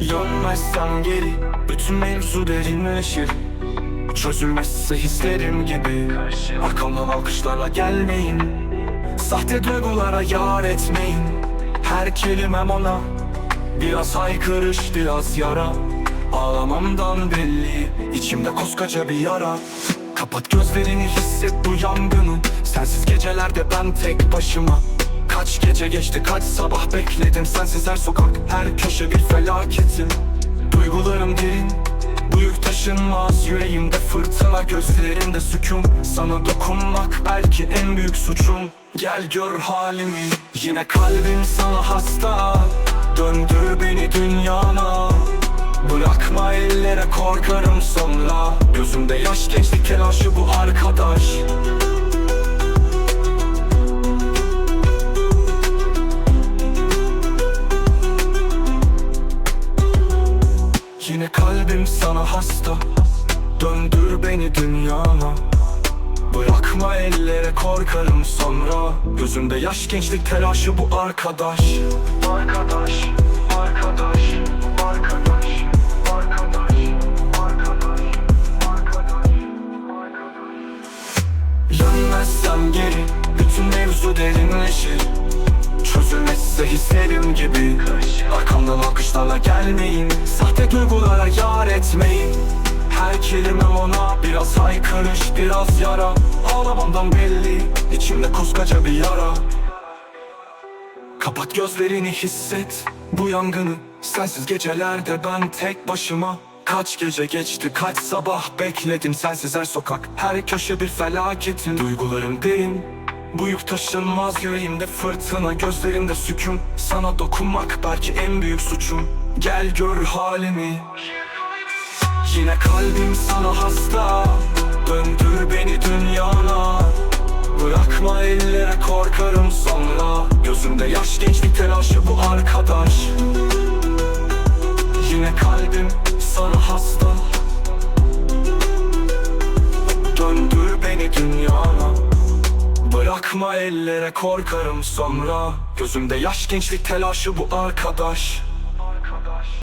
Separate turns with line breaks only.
Dönmezsen geri. Bütün mevzu derinleşir. Çözülmezse hislerim gibi. Arkamdan alkışlarla gelmeyin. Sahte duygulara yar etmeyin. Her kelimem ona. Biraz haykırış biraz yara. Ağlamamdan belli. İçimde koskoca bir yara. Kapat gözlerini hisset bu yangını. Sensiz gecelerde ben tek başıma Kaç gece geçti kaç sabah bekledim. Sensiz her sokak her köşe bir felaketim. Duygularım derin bu yük taşınmaz. Yüreğimde fırtına gözlerimde sükun. Sana dokunmak belki en büyük suçum. Gel gör halimi Yine kalbim sana hasta. Döndür beni dünyana. Bırakma ellere korkarım sonra. Gözümde yaş gençlik telaşı bu arkadaş Yine kalbim sana hasta. Döndür beni dünyana. Bırakma ellere korkarım sonra. Gözümde yaş gençlik telaşı bu arkadaş. Arkadaş, arkadaş, arkadaş, arkadaş, Dönmezsem geri bütün mevzu derinleşir. Çözülmezse hislerim gibi. Arkamdan alkışlarla gelmeyin. Sahte duygulara yar etmeyin. Her kelimem ona biraz haykırış biraz yara. Ağlamamdan belli içimde koskoca bir yara. Kapat gözlerini hisset bu yangını. Sensiz gecelerde ben tek başıma. Kaç gece geçti kaç sabah bekledim. Sensiz her sokak her köşe bir felaketin. Duygularım derin bu yük taşınmaz yüreğimde fırtına. Gözlerimde sükun Sana dokunmak belki en büyük suçum Gel gör halimi. Yine kalbim sana hasta. Döndür beni dünyana. Bırakma ellere korkarım sonra. Gözümde yaş gençlik telaşı bu arkadaş. Yine kalbim sana hasta. Döndür beni dünyana. Bırakma ellere korkarım sonra. Gözümde yaş gençlik telaşı bu arkadaş একশো দশ